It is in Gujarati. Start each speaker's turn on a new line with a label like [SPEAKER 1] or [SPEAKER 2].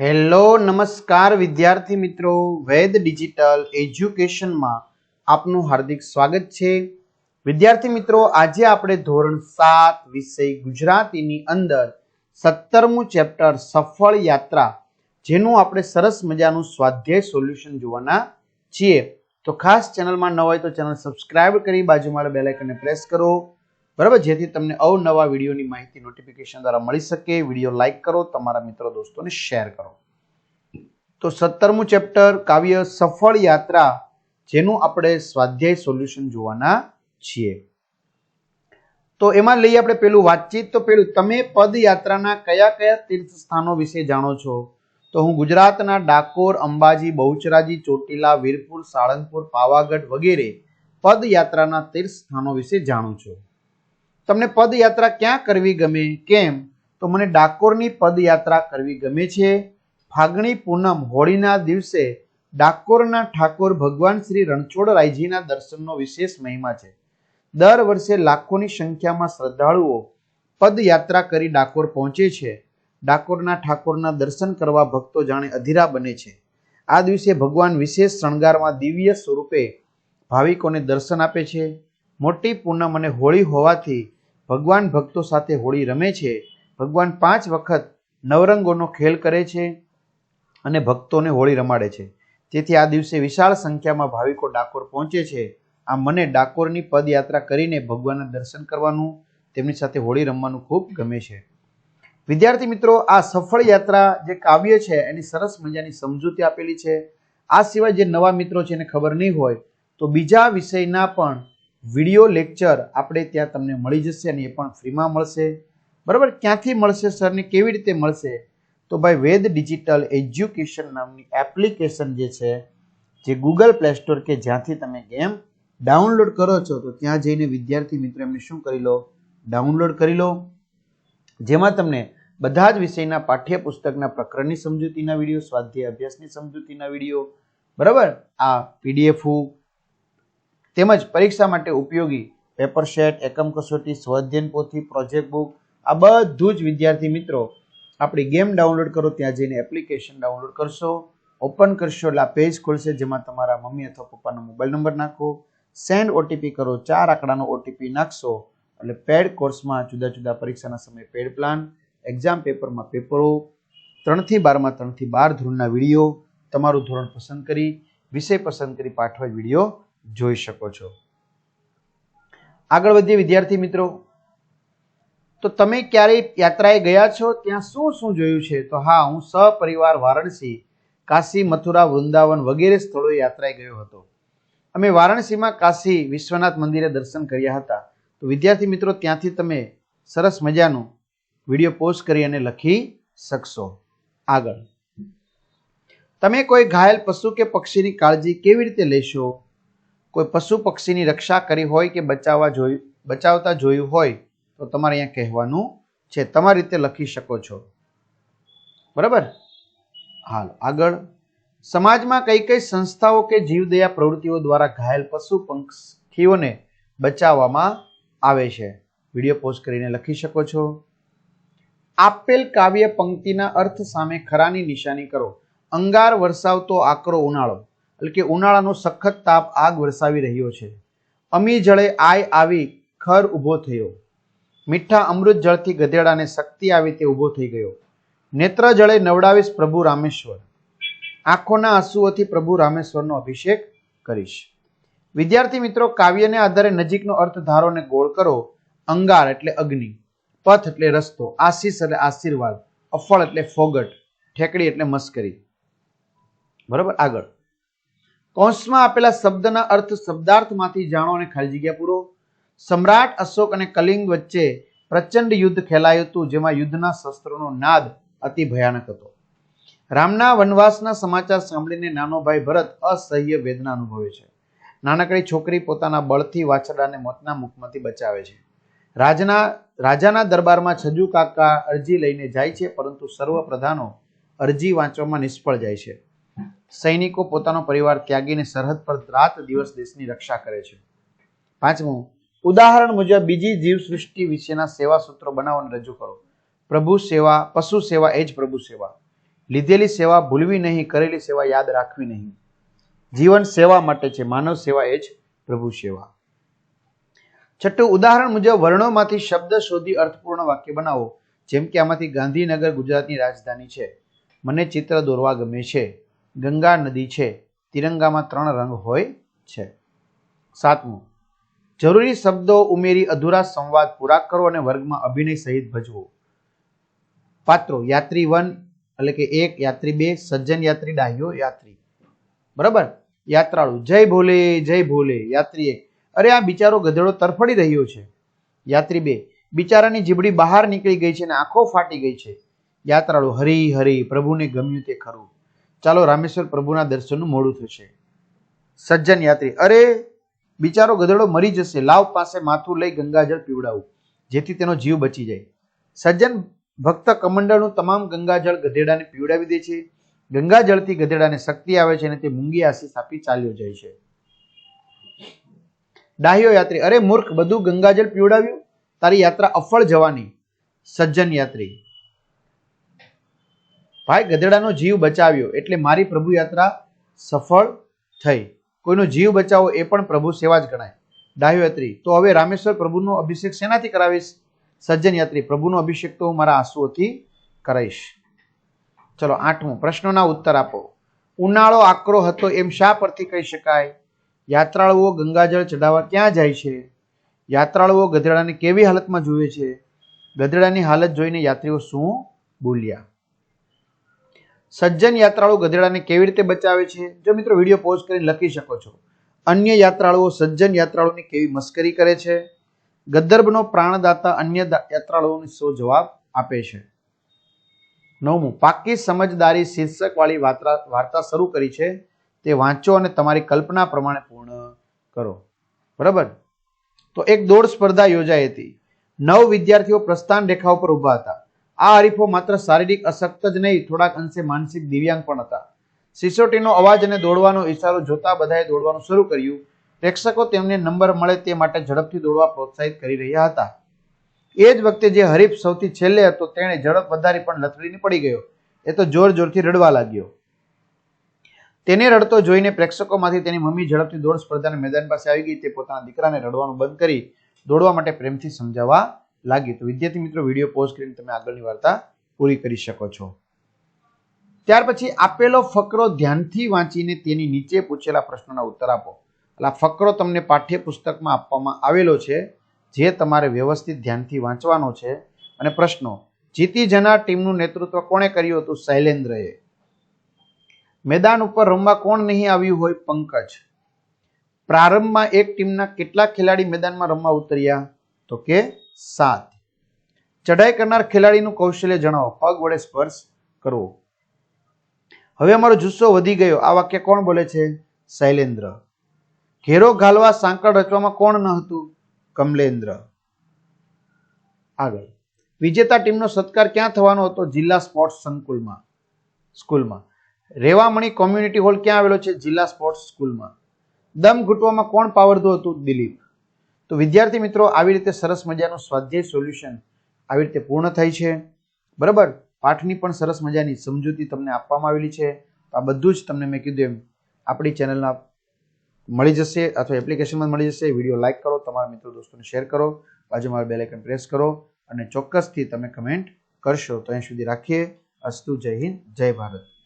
[SPEAKER 1] હેલો, નમસ્કાર વિદ્યાર્થી મિત્રો. વેદ ડિજિટલ એજ્યુકેશનમાં આપનું હાર્દિક સ્વાગત છે. વિદ્યાર્થી મિત્રો, આજે આપણે ધોરણ સાત વિષય ગુજરાતીની અંદર સત્તરમું ચેપ્ટર સફળ યાત્રા, જેનું આપણે સરસ મજાનું સ્વાધ્યાય સોલ્યુશન જોવાના છીએ. તો ખાસ ચેનલમાં ન હોય તો ચેનલ સબસ્ક્રાઇબ કરી બાજુમાં બેલાઇકનને પ્રેસ કરો. બરાબર? જેથી તમને અવનવા વિડીયોની માહિતી નોટિફિકેશન દ્વારા મળી શકે. વીડિયો લાઇક કરો, તમારા મિત્રો દોસ્તોને શેર કરો. તો સત્તરમું ચેપ્ટર કાવ્ય સફળ યાત્રા, જેનું આપણે સ્વાધ્યાય સોલ્યુશન જોવાના છીએ. તો એમાં લઈએ આપણે પેલું વાતચીત. તો પેલું, તમે પદયાત્રાના કયા કયા તીર્થ સ્થાનો વિશે જાણો છો? તો હું ગુજરાતના ડાકોર, અંબાજી, બહુચરાજી, ચોટીલા, વીરપુર, સાળંગપુર, પાવાગઢ વગેરે પદયાત્રાના તીર્થ સ્થાનો વિશે જાણું છું. તમને પદયાત્રા ક્યાં કરવી ગમે? કેમ? તો મને ડાકોરની પદયાત્રા કરવી ગમે છે. ફાગણી પૂનમ હોળીના દિવસે ડાકોરના ઠાકોર ભગવાન શ્રી રણછોડરાયજીના દર્શનનો વિશેષ મહિમા છે. દર વર્ષે લાખોની સંખ્યામાં શ્રદ્ધાળુઓ પદયાત્રા કરી ડાકોર પહોંચે છે. ડાકોરના ઠાકોરના દર્શન કરવા ભક્તો જાણે અધીરા બને છે. આ દિવસે ભગવાન વિશેષ શણગારમાં દિવ્ય સ્વરૂપે ભાવિકોને દર્શન આપે છે. મોટી પૂનમ અને હોળી હોવાથી ભગવાન ભક્તો સાથે હોળી રમે છે. ભગવાન પાંચ વખત નવરંગોનો ખેલ કરે છે અને ભક્તોને હોળી રમાડે છે. તેથી આ દિવસે વિશાળ સંખ્યામાં ભાવિકો ડાકોર પહોંચે છે. આ મને ડાકોરની પદયાત્રા કરીને ભગવાનના દર્શન કરવાનું, તેમની સાથે હોળી રમવાનું ખૂબ ગમે છે. વિદ્યાર્થી મિત્રો, આ સફળ યાત્રા જે કાવ્ય છે, એની સરસ મજાની સમજૂતી આપેલી છે. આ સિવાય જે નવા મિત્રો છે એને ખબર નહીં હોય, તો બીજા વિષયના પણ વીડિયો લેક્ચર આપણે ત્યાં તમને મળી જશે અને એ પણ ફ્રીમાં મળશે. બરાબર? ક્યાંથી મળશે સરને કેવી રીતે મળશે? તો ભાઈ વેદ ડિજિટલ એજ્યુકેશન નામની એપ્લિકેશન જે છે, જે ગૂગલ પ્લે સ્ટોર કે જ્યાંથી તમે ગેમ ડાઉનલોડ કરો છો, તો ત્યાં જઈને વિદ્યાર્થી મિત્રો એમને શું કરી લો? ડાઉનલોડ કરી લો. જેમાં તમને બધા જ વિષયના પાઠ્યપુસ્તકના પ્રકરણની સમજૂતીના વીડિયો, સ્વાધ્યાય અભ્યાસની સમજૂતીના વીડિયો. બરાબર? આ પીડીએફ તેમજ પરીક્ષા માટે ઉપયોગી પેપર શેટ એકમ કસોટી સ્વાધ્યન પોથી પ્રોજેક્ટ બુક આ બધું જ વિદ્યાર્થી મિત્રો આપણી ગેમ ડાઉનલોડ કરો, ત્યાં જઈને એપ્લિકેશન ડાઉનલોડ કરશો. ઓપન કરશો, એટલે આ પેજ ખોલશે, જેમાં તમારા મમ્મી અથવા પપ્પાનો મોબાઈલ નંબર નાખો. સેન્ડ ઓટીપી કરો, ચાર આંકડાનો ઓટીપી નાખશો. એટલે પેડ કોર્સમાં જુદા જુદા પરીક્ષાના સમયે પેડ પ્લાન એક્ઝામ પેપરમાં પેપરો ત્રણથી બારમાં ત્રણથી બાર ધોરણના વીડિયો, તમારું ધોરણ પસંદ કરી, વિષય પસંદ કરી, પાઠવા વીડિયો જોઈ શકો છો. આગળ વધીએ વિદ્યાર્થી મિત્રો. તો તમે ક્યારેય યાત્રાએ ગયા છો? ત્યાં શું શું જોયું છે? તો હા, હું સપરિવાર વારાણસી, કાશી, મથુરા, વૃંદાવન વગેરે સ્થળોએ યાત્રાએ ગયો હતો. અમે વારાણસીમાં કાશી વિશ્વનાથ મંદિરે દર્શન કર્યા હતા. તો વિદ્યાર્થી મિત્રો, ત્યાંથી તમે સરસ મજાનું વીડિયો પોસ્ટ કરી અને લખી શકશો. આગળ. તમે કોઈ ઘાયલ પશુ કે પક્ષીની કાળજી કેવી રીતે લેશો? કોઈ પશુ પક્ષીની રક્ષા કરી હોય કે બચાવવા જોયું બચાવતા જોયું હોય, તો તમારે અહીંયા કહેવાનું છે. તમારી રીતે લખી શકો છો. બરાબર? હાલ, આગળ. સમાજમાં કઈ કઈ સંસ્થાઓ કે જીવદયા પ્રવૃત્તિઓ દ્વારા ઘાયલ પશુ પક્ષીઓને બચાવવામાં આવે છે? વીડિયો પોસ્ટ કરીને લખી શકો છો. આપેલ કાવ્ય પંક્તિના અર્થ સામે ખરાની નિશાની કરો. અંગાર વરસાવતો આકરો ઉનાળો. એટલે કે ઉનાળાનો સખત તાપ આગ વરસાવી રહ્યો છે. અમી જળે આય આવી ખર ઊભો થયો. મીઠા અમૃત જળથી ગધેડાને શક્તિ આવી તે ઊભો થઈ ગયો. નેત્ર જળે નવડાવીશ પ્રભુ રામેશ્વર. આંખોના આંસુઓથી પ્રભુ રામેશ્વરનો અભિષેક કરીશ. વિદ્યાર્થી મિત્રો, કાવ્યને આધારે નજીકનો અર્થ ધારો અને ગોળ કરો. અંગાર એટલે અગ્નિ, પથ એટલે રસ્તો, આશીષ એટલે આશીર્વાદ, અફળ એટલે ફોગટ, ઠેકડી એટલે મસ્કરી. બરાબર? આગળ. કૌંસમાં આપેલા શબ્દના અર્થ શબ્દાર્થમાંથી જાણો અને ખાલી જગ્યા પૂરો. સમ્રાટ અશોક અને કલિંગ વચ્ચે પ્રચંડ યુદ્ધ ખેલાયું હતું, જેમાં યુદ્ધના શસ્ત્રોનો નાદ અતિ ભયાનક હતો. રામના વનવાસના સમાચાર સાંભળીને નાનો ભાઈ ભરત અસહ્ય વેદના અનુભવે છે. નાનકડી છોકરી પોતાના બળથી વાછરડાને મોતના મુખમાંથી બચાવે છે. રાજના, રાજાના દરબારમાં છજુ કાકા અરજી લઈને જાય છે, પરંતુ સર્વ પ્રધાનો અરજી વાંચવામાં નિષ્ફળ જાય છે. સૈનિકો પોતાનો પરિવાર ત્યાગીને સરહદ પર રાત દિવસ દેશની રક્ષા કરે છે. પાંચમું, ઉદાહરણ મુજબ બીજી જીવ સૃષ્ટિ વિશેના સેવા સૂત્રો બનાવો રજૂ કરો. પ્રભુ સેવા, પશુ સેવા એ જ પ્રભુ સેવા. લીધેલી સેવા ભૂલવી નહીં, કરેલી સેવા યાદ રાખવી નહીં. જીવન સેવા માટે છે, માનવ સેવા એ જ પ્રભુ સેવા. છઠ્ઠું, ઉદાહરણ મુજબ વર્ણોમાંથી શબ્દ શોધી અર્થપૂર્ણ વાક્ય બનાવો, જેમ કે આમાંથી ગાંધીનગર ગુજરાતની રાજધાની છે. મને ચિત્ર દોરવા ગમે છે. ગંગા નદી છે, તિરંગામાં ત્રણ રંગ હોય છે. સાતમું, જરૂરી શબ્દો ઉમેરી અધૂરા સંવાદ પૂરા કરો અને વર્ગમાં અભિનય સહિત ભજવો. પાત્રો, યાત્રી વન, એટલે કે એક, યાત્રી બે, સજ્જન યાત્રી ડાહ્યો યાત્રી. બરાબર? યાત્રાળુ, જય ભોલે જય ભોલે, યાત્રી એક. અરે, આ બિચારો ગધેડો તરફડી રહ્યો છે. યાત્રી બે, બિચારાની જીબડી બહાર નીકળી ગઈ છે અને આંખો ફાટી ગઈ છે. યાત્રાળુ, હરી હરી, પ્રભુને ગમ્યું તે ખરું. ચાલો રામેશ્વર પ્રભુના દર્શનનું મોડું થશે. સજ્જન યાત્રી, અરે, બિચારો ગધેડો મરી જશે. લાવ પાસે માથું લઈ ગંગાજળ પીવડાવું, જેથી તેનો જીવ બચી જાય. સજ્જન, ભક્ત કમંડળનું તમામ ગંગાજળ ગધેડાને પીવડાવી દે છે. ગંગાજળથી ગધેડાને શક્તિ આવે છે અને તે મૂંગી આશીષ આપી ચાલ્યો જાય છે. ડાહ્યો યાત્રી, અરે મૂર્ખ, બધું ગંગાજળ પીવડાવ્યું? તારી યાત્રા અફળ જવાની. સજ્જન યાત્રી ભાઈ, ગધેડાનો જીવ બચાવ્યો એટલે મારી પ્રભુ યાત્રા સફળ થઈ. કોઈનો જીવ બચાવો એ પણ પ્રભુ સેવા જ ગણાય. ડાહ્યો યાત્રી, તો હવે રામેશ્વર પ્રભુનો અભિષેક શેનાથી કરાવીશ? સજ્જન યાત્રી, પ્રભુનો અભિષેક તો હું મારા આંસુઓથી કરાઈશ ચલો, આઠમું પ્રશ્નોના ઉત્તર આપો. ઉનાળો આકરો હતો એમ શા પરથી કહી શકાય? યાત્રાળુઓ ગંગાજળ ચડાવવા ક્યાં જાય છે? યાત્રાળુઓ ગધેડાને કેવી હાલતમાં જુએ છે? ગધેડાની હાલત જોઈને યાત્રીઓ શું બોલ્યા? સજ્જન યાત્રાળુ ગધેડાને કેવી રીતે બચાવે છે? જો મિત્રો વીડિયો પોઝ કરીને લખી શકો છો. અન્ય યાત્રાળુઓ સજ્જન યાત્રાળુની કેવી મસ્કરી કરે છે? ગદ્દર્ભનો પ્રાણદાતા અન્ય યાત્રાળુઓની શો જવાબ આપે છે. નવમું, પાકી સમજદારી શીર્ષક વાળી વાર્તા વાર્તા શરૂ કરી છે. તે વાંચો અને તમારી કલ્પના પ્રમાણે પૂર્ણ કરો. બરાબર? તો એક દોડ સ્પર્ધા યોજાઈ હતી. નવ વિદ્યાર્થીઓ પ્રસ્થાન રેખા ઉપર ઊભા હતા. આ હરીફો માત્ર શારીરિક અશક્ત જ નહીં, થોડાક અંશે માનસિક દિવ્યાંગ પણ હતા. સિસોટીનો અવાજ અને દોડવાનો ઇશારો જોતા બધાએ દોડવાનું શરૂ કર્યું. પ્રેક્ષકો તેમને નંબર મળે તે માટે ઝડપથી દોડવા પ્રોત્સાહિત કરી રહ્યા હતા. એ જ વખતે જે હરીફ સૌથી છેલ્લે હતો, તેણે ઝડપ વધારી પણ લથડીને પડી ગયો. એ તો જોર જોરથી રડવા લાગ્યો. તેને રડતો જોઈને પ્રેક્ષકોમાંથી તેની મમ્મી ઝડપથી દોડ સ્પર્ધાના મેદાન પાસે આવી ગઈ. તે પોતાના દીકરાને રડવાનું બંધ કરી દોડવા માટે પ્રેમથી સમજાવવા લાગી. તો વિદ્યાર્થી મિત્રો, વીડિયો પોઝ કરીને તમે આગળની વાર્તા પૂરી કરી શકો છો. ત્યાર પછી આપેલો ફકરો ધ્યાનથી વાંચીને તેની નીચે પૂછેલા પ્રશ્નોના ઉત્તર આપો. એટલે આ ફકરો તમને પાઠ્યપુસ્તકમાં આપવામાં આવેલો છે, જે તમારે વ્યવસ્થિત ધ્યાનથી વાંચવાનો છે. અને પ્રશ્નો, જીતી જનાર ટીમનું નેતૃત્વ કોણે કર્યું હતું? શૈલેન્દ્રએ. મેદાન ઉપર રમવા કોણ નહીં આવ્યું હોય? પંકજ. પ્રારંભમાં એક ટીમના કેટલા ખેલાડી મેદાનમાં રમવા ઉતર્યા? તો કે સાત. ચઢાઈ કરનાર ખેલાડીનું કૌશલ્ય જણાવો. પગ વડે સ્પર્શ કરવો. હવે અમારો જુસ્સો વધી ગયો. આ વાક્ય કોણ બોલે છે? શૈલેન્દ્ર. ઘેરો ઘાલવા સાંકળ રચવામાં કોણ ન હતું? કમલેન્દ્ર. આગળ. વિજેતા ટીમનો સત્કાર ક્યાં થવાનો હતો? જિલ્લા સ્પોર્ટ્સ સંકુલમાં. સ્કૂલમાં. રેવામણી કોમ્યુનિટી હોલ ક્યાં આવેલો છે? જિલ્લા સ્પોર્ટ્સ સ્કૂલમાં. દમ ઘૂંટવામાં કોણ પાવરધો હતું? દિલીપ. તો વિદ્યાર્થી મિત્રો, આવી રીતે સરસ મજાનું સ્વાધ્યાય સોલ્યુશન આવી રીતે પૂર્ણ થાય છે. બરાબર? પાઠની પણ સરસ મજાની સમજૂતી તમને આપવામાં આવેલી છે. આ બધું જ તમને મેં કીધું એમ આપણી ચેનલના મળી જશે અથવા એપ્લિકેશનમાં મળી જશે. વીડિયો લાઇક કરો, તમારા મિત્રો દોસ્તોને શેર કરો. બાજુમાં બેલ આઇકન પ્રેસ કરો અને ચોક્કસથી તમે કમેન્ટ કરશો. તો અહીં સુધી રાખીએ. અસ્તુ જય હિન્દ, જય ભારત.